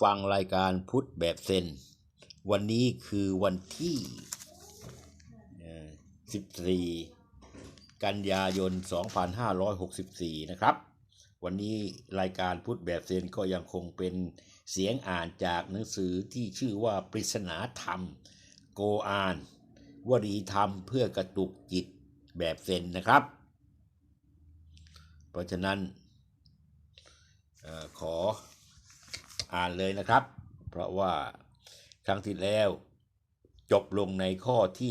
ฟังรายการพุทธแบบเซน วันนี้คือวันที่ 14 กันยายน 2564 นะครับ วันนี้รายการพุทธแบบเซนก็ยังคงเป็นเสียงอ่านจากหนังสือที่ชื่อว่าปริศนาธรรม โกอาน วรีธรรมเพื่อกระตุกจิตแบบเซนนะครับ เพราะฉะนั้นออขอ อ่านเลยนะครับ เพราะว่าครั้งที่แล้วจบลงในข้อที่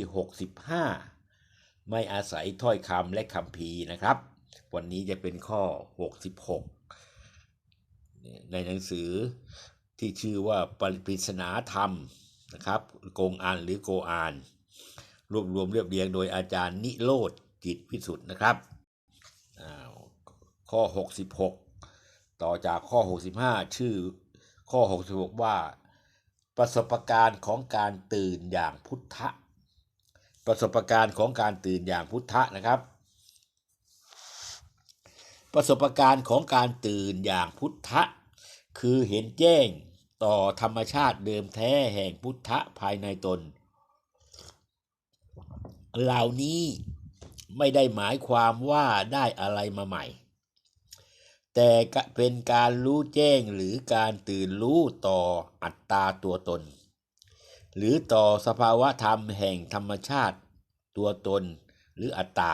65 ไม่อาศัยถ้อยคำและคำพีนะครับ วันนี้จะเป็นข้อ 66 ในหนังสือที่ชื่อว่าปริศนาธรรมนะครับโกงอานหรือโกอาน รวบรวมเรียบเรียงโดยอาจารย์นิโรธจิตพิสุทธิ์นะครับอ้าวข้อ 66 ต่อจากข้อ 65 ชื่อ ข้อ 66 ว่า ประสบการณ์ของการตื่นอย่างพุทธะ ประสบการณ์ของการตื่นอย่างพุทธะนะครับ ประสบการณ์ของการตื่นอย่างพุทธะ คือเห็นแจ้งต่อธรรมชาติเดิมแท้แห่งพุทธะภายในตน เหล่านี้ไม่ได้หมายความว่าได้อะไรมาใหม่ แต่เป็นการรู้แจ้งหรือการตื่นรู้ต่ออัตตาตัวตน หรือต่อสภาวะธรรมแห่งธรรมชาติ ตัวตนหรืออัตตา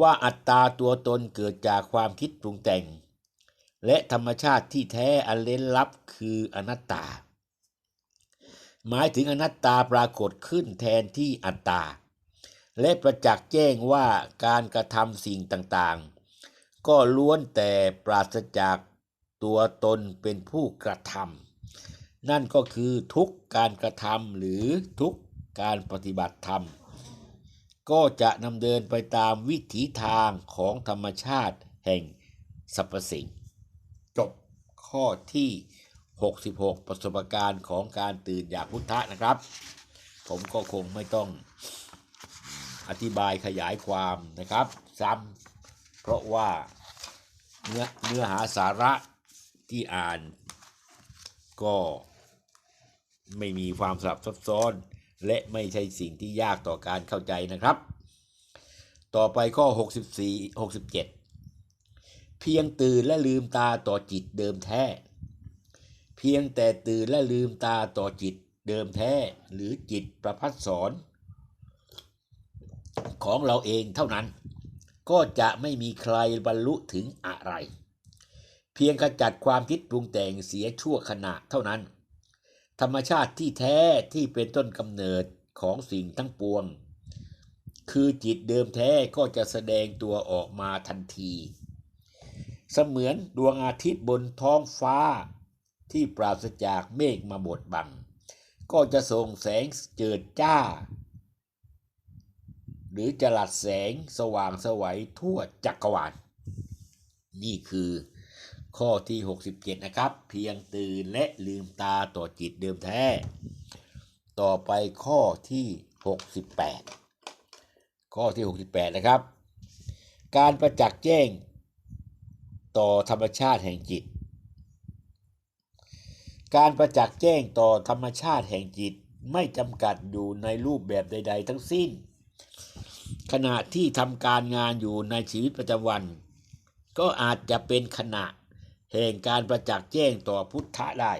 ว่าอัตตาตัวตนเกิดจากความคิดปรุงแต่ง และธรรมชาติที่แท้อันเล้นลับคืออนัตตา หมายถึงอนัตตาปรากฏขึ้นแทนที่อัตตา และประจักษ์แจ้งว่าการกระทำสิ่งต่างๆ ก็ล้วนแต่ปราศจากตัวตนเป็นผู้กระทำนั่นก็คือทุกการกระทำหรือทุกการปฏิบัติธรรม ก็จะนำเดินไปตามวิถีทางของธรรมชาติแห่งสรรพสิ่ง จบข้อที่ 66 ประสบการณ์ของการตื่นอยากพุทธะนะครับ ผมก็คงไม่ต้องอธิบายขยายความนะครับ ซ้ำเพราะว่า เนื้อเนื้อหาสาระที่อ่านก็ไม่มีความสลับซับซ้อน และไม่ใช่สิ่งที่ยากต่อการเข้าใจนะครับ ต่อไปข้อ 64 67 เพียงตื่นและลืมตาต่อจิตเดิมแท้ เพียงแต่ตื่นและลืมตาต่อจิตเดิมแท้หรือจิตประพัดสอนของเราเองเท่านั้น ก็จะไม่มีใครบรรลุถึงอะไร เพียงขจัดความคิดปรุงแต่งเสียชั่วขณะเท่านั้น ธรรมชาติที่แท้ที่เป็นต้นกำเนิดของสิ่งทั้งปวง คือจิตเดิมแท้ก็จะแสดงตัวออกมาทันที เสมือนดวงอาทิตย์บนท้องฟ้าที่ปราศจากเมฆมาบดบัง ก็จะส่งแสงเจิดจ้า รือจลัดแสงสว่างสวัยทั่วจักรวาล นี่คือข้อที่ 67 นะครับ เพียงตื่นและลืมตาต่อจิตเดิมแท้ ต่อไปข้อที่ 68 ข้อที่ 68 นะครับ การประจักษ์แจ้งต่อธรรมชาติแห่งจิต การประจักษ์แจ้งต่อธรรมชาติแห่งจิตไม่จำกัดอยู่ในรูปแบบใด ๆ ทั้งสิ้น ขณะที่ทำการงานอยู่ในชีวิตประจำวัน ก็อาจจะเป็นขณะแห่งการประจักษ์แจ้งต่อพุทธะได้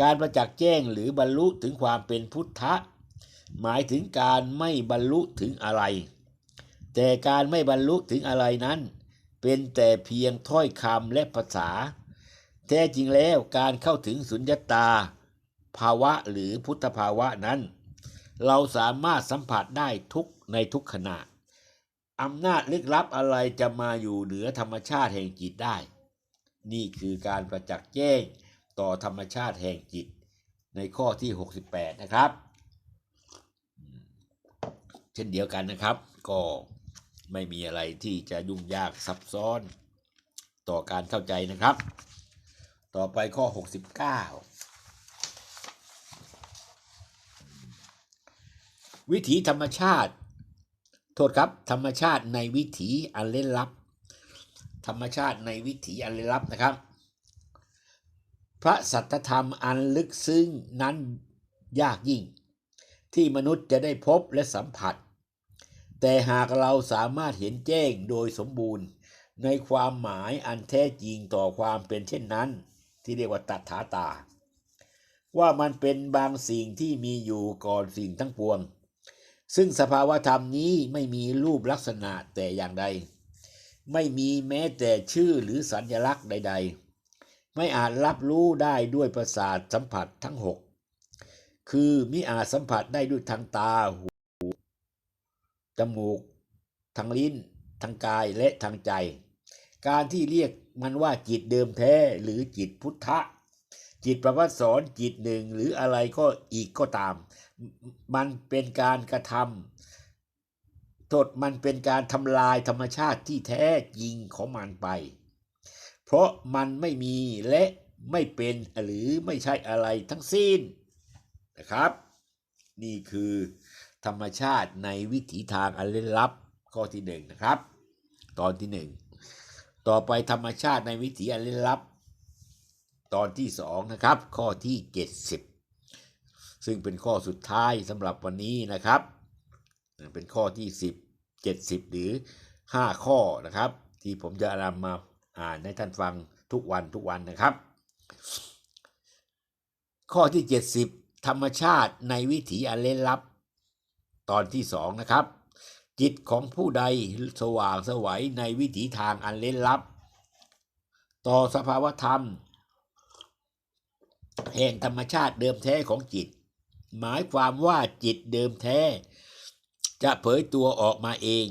การประจักษ์แจ้งหรือบรรลุถึงความเป็นพุทธะ หมายถึงการไม่บรรลุถึงอะไร แต่การไม่บรรลุถึงอะไรนั้น เป็นแต่เพียงถ้อยคำและภาษา แท้จริงแล้วการเข้าถึงสุญญตา ภาวะหรือพุทธภาวะนั้น เราสามารถสัมผัสได้ทุก ในทุกขณะอำนาจลึกลับอะไรจะมาอยู่เหนือธรรมชาติแห่งจิตได้ นี่คือการประจักษ์แจ้งต่อธรรมชาติแห่งจิต ในข้อที่ 68 นะครับ เช่นเดียวกันนะครับ ก็ไม่มีอะไรที่จะยุ่งยากซับซ้อนต่อการเข้าใจนะครับ ต่อไปข้อ 69 วิถีธรรมชาติ โทษครับธรรมชาติในวิถีอันเล่นลับ ธรรมชาติในวิถีอันเล่นลับนะครับ พระสัทธรรมอันลึกซึ้งนั้นยากยิ่ง ที่มนุษย์จะได้พบและสัมผัส แต่หากเราสามารถเห็นแจ้งโดยสมบูรณ์ ในความหมายอันแท้จริงต่อความเป็นเช่นนั้น ที่เรียกว่าตัถาตา ว่ามันเป็นบางสิ่งที่มีอยู่ก่อนสิ่งทั้งปวง ซึ่งสภาวธรรมนี้ไม่มีรูปลักษณะแต่อย่างใด ไม่มีแม้แต่ชื่อหรือสัญลักษณ์ใด ๆ ไม่อาจรับรู้ได้ด้วยประสาทสัมผัสทั้งหกคือมิอาจสัมผัสได้ด้วยทางตา หู จมูก ทางลิ้น ทางกายและทางใจ การที่เรียกมันว่าจิตเดิมแท้หรือจิตพุทธะ จิตประพัดสอนจิตหนึ่งหรืออะไรก็อีกก็ตาม มันเป็นการกระทำโทษมันเป็นการทำลายธรรมชาติที่แท้จริงของมันไป เพราะมันไม่มีและไม่เป็นหรือไม่ใช่อะไรทั้งสิ้นนะครับ นี่คือธรรมชาติในวิถีทางอันลึกลับข้อที่หนึ่งนะครับ ตอนที่หนึ่งต่อไปธรรมชาติในวิถีอันลึกลับ ตอนที่สองนะครับ ข้อที่เจ็ดสิบซึ่งเป็นข้อสุดท้ายสำหรับวันนี้นะครับ เป็นข้อที่สิบเจ็ดสิบหรือห้าข้อนะครับ ที่ผมจะนำมาอ่านให้ท่านฟังทุกวันทุกวันนะครับ ข้อที่ 70 ธรรมชาติในวิถีอันเล่นลับ ตอนที่สองนะครับ จิตของผู้ใดสว่างสวัยในวิถีทางอันเล่นลับ ต่อสภาวธรรม แห่งธรรมชาติเดิมแท้ของจิต หมายความว่าจิตเดิมแท้ จะเผยตัวออกมาเอง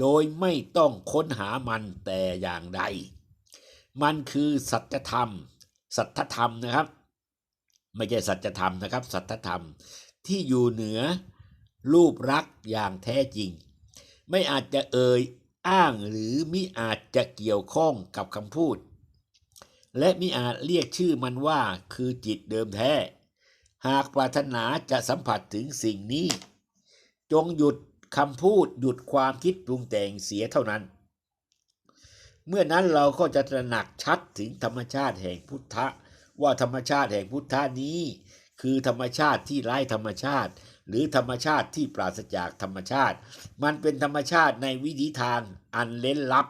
โดยไม่ต้องค้นหามันแต่อย่างใด มันคือสัจธรรม สัทธธรรมนะครับ ไม่ใช่สัจธรรมนะครับ สัทธธรรมที่อยู่เหนือรูปรักษ์อย่างแท้จริง ไม่อาจจะเอ่ยอ้างหรือมิอาจจะเกี่ยวข้องกับคำพูด และมิอาจเรียกชื่อมันว่าคือจิตเดิมแท้ หากปรารถนาจะสัมผัสถึงสิ่งนี้ จงหยุดคำพูดหยุดความคิดปรุงแต่งเสียเท่านั้น เมื่อนั้นเราก็จะตระหนักชัดถึงธรรมชาติแห่งพุทธะ ว่าธรรมชาติแห่งพุทธะนี้ คือธรรมชาติที่ไร้ธรรมชาติ หรือธรรมชาติที่ปราศจากธรรมชาติ มันเป็นธรรมชาติในวิถีทางอันเล้นลับ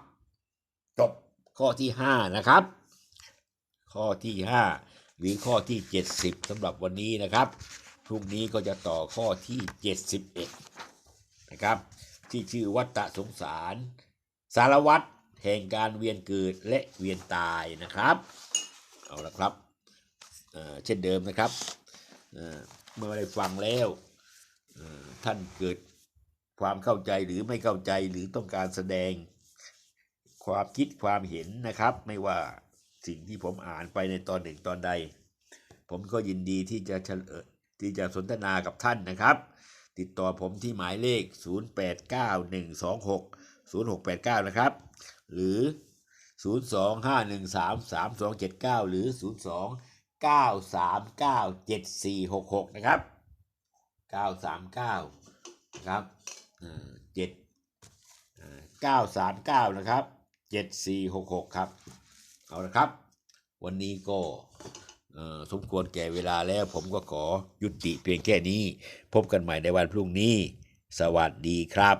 จบข้อที่ 5 นะครับ ข้อที่ 5 หรือข้อที่ 70สำหรับวันนี้นะครับพรุ่งนี้ก็จะต่อข้อที่ 71 นะครับ ที่ชื่อวัฏฏะสงสาร สารวัตรแห่งการเวียนเกิดและเวียนตายนะครับ เอาละครับเเช่นเดิมนะครับเเมื่อได้ฟังแล้วท่านเกิดความเข้าใจหรือไม่เข้าใจหรือต้องการแสดงความคิดความเห็นนะครับ ไม่ว่า สิ่งที่ผมอ่านไปในตอนหนึ่งตอนใด ผมก็ยินดีที่จะเฉลที่จะสนทนากับท่านนะครับ ติดต่อผมที่หมายเลข 0891260689 นะครับ หรือ 025133279 หรือ 029397466 นะครับ 939 นะครับเอ่อ7 939 นะครับ 7466 ครับ เอาละครับ วันนี้ก็สมควรแก่เวลาแล้ว ผมก็ขอยุติเพียงแค่นี้ พบกันใหม่ในวันพรุ่งนี้ สวัสดีครับ